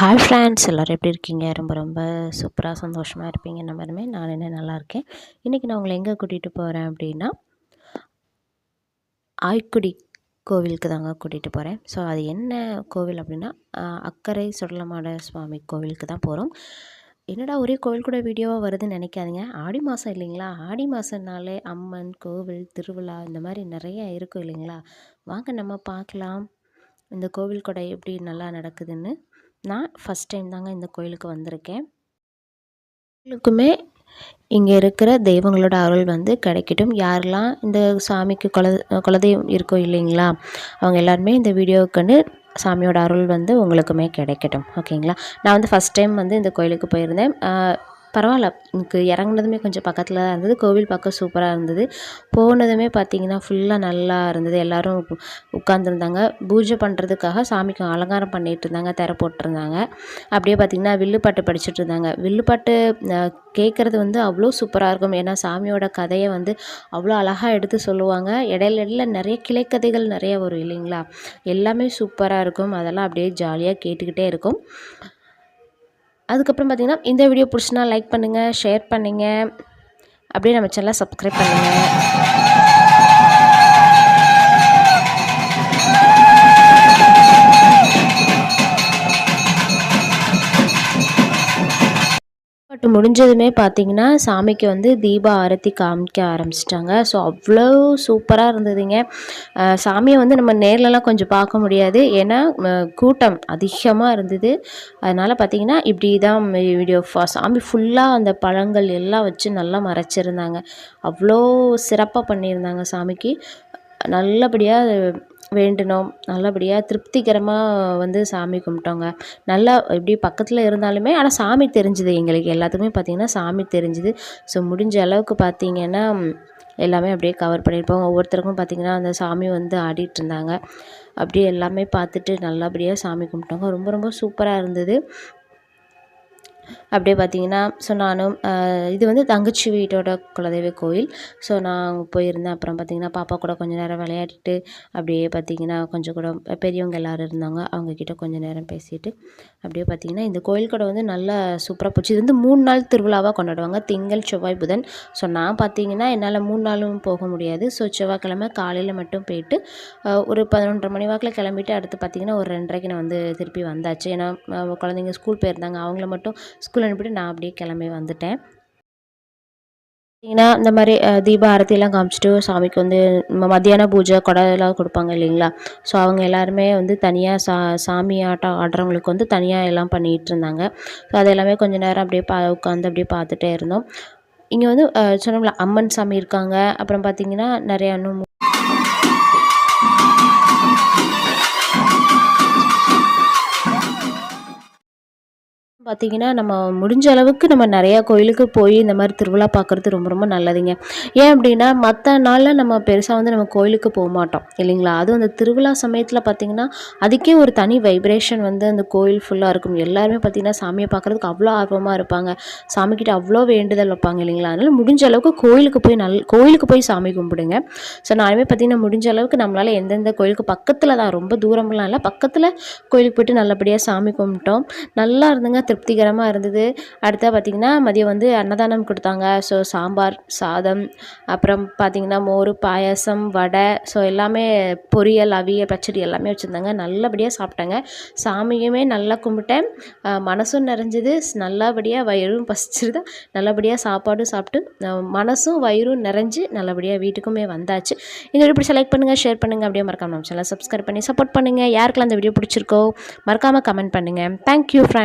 Hi friends எல்லோரும் எப்படி இருக்கீங்க? ரொம்ப ரொம்ப சூப்பராக சந்தோஷமாக இருப்பீங்க. நம்பருமே நான் என்ன நல்லா இருக்கேன். இன்றைக்கி நான் உங்களை எங்கே கூட்டிகிட்டு போகிறேன் அப்படின்னா ஆய்க்குடி கோவிலுக்கு தாங்க கூட்டிகிட்டு போகிறேன் ஸோ அது என்ன கோவில் அப்படின்னா அக்கரை சுடலமாட சுவாமி கோவிலுக்கு தான் போகிறோம் என்னடா ஒரே கோவில் கூட வீடியோவாக வருதுன்னு நினைக்காதீங்க. ஆடி மாதம் இல்லைங்களா? ஆடி மாதம்னாலே அம்மன் கோவில் திருவிழா இந்த மாதிரி நிறைய இருக்கும் இல்லைங்களா? வாங்க நம்ம பார்க்கலாம். இந்த கோவில் கொடை எப்படி நல்லா நடக்குதுன்னு. நான் ஃபஸ்ட் டைம் தாங்க இந்த கோயிலுக்கு வந்திருக்கேன். கோயிலுக்குமே இங்கே இருக்கிற தெய்வங்களோட அருள் வந்து கிடைக்கட்டும். யாரெல்லாம் இந்த சாமிக்கு குல குலதெய்வம் இருக்கோ இல்லைங்களா அவங்க எல்லாருமே இந்த வீடியோவுக்குன்னு சாமியோட அருள் வந்து உங்களுக்குமே கிடைக்கட்டும். ஓகேங்களா? நான் வந்து ஃபஸ்ட் டைம் வந்து இந்த கோயிலுக்கு போயிருந்தேன். பரவாயில்ல. எனக்கு இறங்குனதுமே கொஞ்சம் பக்கத்தில் தான் இருந்தது. கோவில் பார்க்க சூப்பராக இருந்தது. போனதுமே பார்த்திங்கன்னா ஃபுல்லாக நல்லா இருந்தது. எல்லோரும் உட்காந்துருந்தாங்க பூஜை பண்ணுறதுக்காக சாமிக்கு அலங்காரம் பண்ணிகிட்டு இருந்தாங்க. திரை போட்டிருந்தாங்க. அப்படியே பார்த்திங்கன்னா வில்லுப்பாட்டு படிச்சுட்டு இருந்தாங்க. வில்லுப்பாட்டு கேட்குறது வந்து அவ்வளோ சூப்பராக இருக்கும். ஏன்னா சாமியோட கதையை வந்து அவ்வளோ அழகாக எடுத்து சொல்லுவாங்க. இடையில இடையில நிறைய கிளைக்கதைகள் நிறைய வரும் இல்லைங்களா? எல்லாமே சூப்பராக இருக்கும். அதெல்லாம் அப்படியே ஜாலியாக கேட்டுக்கிட்டே இருக்கும். அதுக்கப்புறம் பார்த்திங்கன்னா இந்த வீடியோ பிடிச்சினா லைக் பண்ணுங்கள் ஷேர் பண்ணுங்கள் அப்படியே நம்ம சேனலை சப்ஸ்கிரைப் பண்ணுங்கள் முடிஞ்சதுமே பார்த்தீங்கன்னா சாமிக்கு வந்து தீப ஆரத்தி காமிக்க ஆரம்பிச்சிட்டாங்க. ஸோ அவ்வளோ சூப்பராக இருந்ததுங்க. சாமியை வந்து நம்ம நேர்லலாம் கொஞ்சம் பார்க்க முடியாது. ஏன்னா கூட்டம் அதிகமாக இருந்தது. அதனால் பார்த்திங்கன்னா இப்படி தான் வீடியோ சாமி ஃபுல்லாக அந்த பழங்கள் எல்லாம் வச்சு நல்லா மறைச்சிருந்தாங்க. அவ்வளோ சிறப்பாக பண்ணியிருந்தாங்க சாமிக்கு. நல்லபடியாக வேண்டினோம். நல்லபடியாக திருப்திகரமாக வந்து சாமி கும்பிட்டோங்க. நல்லா எப்படி பக்கத்தில் இருந்தாலுமே ஆனால் சாமி தெரிஞ்சுது எங்களுக்கு. எல்லாத்துக்குமே பார்த்திங்கன்னா சாமி தெரிஞ்சுது. ஸோ முடிஞ்ச அளவுக்கு பார்த்திங்கன்னா எல்லாமே அப்படியே கவர் பண்ணியிருப்போம் ஒவ்வொருத்தருக்கும் பார்த்திங்கன்னா அந்த சாமி வந்து ஆடிட்டு இருந்தாங்க. அப்படியே எல்லாமே பார்த்துட்டு நல்லபடியாக சாமி கும்பிட்டோங்க. ரொம்ப ரொம்ப சூப்பராக இருந்தது. அப்படியே பார்த்தீங்கன்னா ஸோ நானும் இது வந்து தங்கச்சி வீட்டோட குலதெய்வ கோயில். ஸோ நான் அங்கே போயிருந்தேன். அப்புறம் பார்த்திங்கன்னா பாப்பா கூட கொஞ்சம் நேரம் விளையாடிட்டு அப்படியே பார்த்திங்கன்னா கொஞ்சம் கூட பெரியவங்க எல்லோரும் இருந்தாங்க. அவங்கக்கிட்ட கொஞ்சம் நேரம் பேசிட்டு அப்படியே பார்த்திங்கன்னா இந்த கோயில் கூட வந்து நல்லா சூப்பராக போச்சு. இது வந்து மூணு நாள் திருவிழாவாக கொண்டாடுவாங்க. திங்கள் செவ்வாய் புதன். ஸோ நான் பார்த்திங்கன்னா என்னால் மூணு நாளும் போக முடியாது. ஸோ செவ்வாய்க்கிழமை காலையில் மட்டும் போயிட்டு ஒரு பதினொன்றரை மணி வாக்கில் கிளம்பிட்டு அடுத்து பார்த்திங்கன்னா ஒரு ரெண்டரைக்கு நான் வந்து திருப்பி வந்தாச்சு. ஏன்னா குழந்தைங்க ஸ்கூல் போயிருந்தாங்க. அவங்கள மட்டும் ஸ்கூல் அனுப்பிட்டு நான் அப்படியே கிளம்பி வந்துட்டேன். பார்த்தீங்கன்னா இந்த மாதிரி தீப ஆரத்தியெல்லாம் காமிச்சிட்டு சாமிக்கு வந்து மத்தியான பூஜை கொடையெல்லாம் கொடுப்பாங்க இல்லைங்களா? ஸோ அவங்க எல்லாருமே வந்து தனியாக சா சாமி ஆட்டம் ஆடுறவங்களுக்கு வந்து தனியாக எல்லாம் பண்ணிகிட்டு இருந்தாங்க. ஸோ அது எல்லாமே கொஞ்சம் நேரம் அப்படியே பா உட்காந்து அப்படியே பார்த்துட்டே இருந்தோம். இங்கே வந்து சொன்னோம்ல அம்மன் சாமி இருக்காங்க. அப்புறம் பார்த்திங்கன்னா நிறையா இன்னும் பார்த்திங்கன்னா நம்ம முடிஞ்ச அளவுக்கு நம்ம நிறையா கோயிலுக்கு போய் இந்த மாதிரி திருவிழா பார்க்குறது ரொம்ப ரொம்ப நல்லதுங்க. ஏன் அப்படின்னா மற்ற நாளில் நம்ம பெருசாக வந்து நம்ம கோயிலுக்கு போக மாட்டோம் இல்லைங்களா? அதுவும் அந்த திருவிழா சமயத்தில் பார்த்திங்கன்னா அதுக்கே ஒரு தனி வைப்ரேஷன் வந்து அந்த கோயில் ஃபுல்லாக இருக்கும். எல்லாருமே பார்த்திங்கன்னா சாமியை பார்க்குறதுக்கு அவ்வளோ ஆர்வமாக இருப்பாங்க. சாமிக்கிட்ட அவ்வளோ வேண்டுதல் வைப்பாங்க இல்லைங்களா? அதனால் முடிஞ்ச அளவுக்கு கோயிலுக்கு போய் நல் கோயிலுக்கு போய் சாமி கும்பிடுங்க. ஸோ நானுமே பார்த்திங்கன்னா முடிஞ்ச அளவுக்கு நம்மளால் எந்தெந்த கோயிலுக்கு பக்கத்தில் தான் ரொம்ப தூரம்லாம் இல்லை பக்கத்தில் கோயிலுக்கு போய்ட்டு நல்லபடியாக சாமி கும்பிட்டோம். நல்லா இருந்துங்க திரு திருப்திகரமாக இருந்தது. அடுத்தா பார்த்திங்கன்னா மதியம் வந்து அன்னதானம் கொடுத்தாங்க. ஸோ சாம்பார் சாதம் அப்புறம் பார்த்திங்கன்னா மோர் பாயாசம் வடை. ஸோ எல்லாமே பொரியல் அவியல் பச்சடி எல்லாமே வச்சுருந்தாங்க. நல்லபடியாக சாப்பிட்டாங்க. சாமியுமே நல்லா கும்பிட்டேன். மனசும் நிறைஞ்சது. நல்லபடியாக வயிறும் பசிச்சிருது. நல்லபடியாக சாப்பாடும் சாப்பிட்டு மனசும் வயிறும் நிறைஞ்சு நல்லபடியாக வீட்டுக்குமே வந்தாச்சு. இந்த வீடியோ பிடிச்ச லைக் பண்ணுங்கள் ஷேர் பண்ணுங்கள் அப்படியே மறக்காமல் நம்ம சேனல் சப்ஸ்கிரைப் பண்ணி சப்போர்ட் பண்ணுங்கள் யாருக்கெல்லாம் அந்த வீடியோ பிடிச்சிருக்கோ மறக்காமல் கமெண்ட் பண்ணுங்கள் தேங்க்யூ ஃப்ரெண்ட்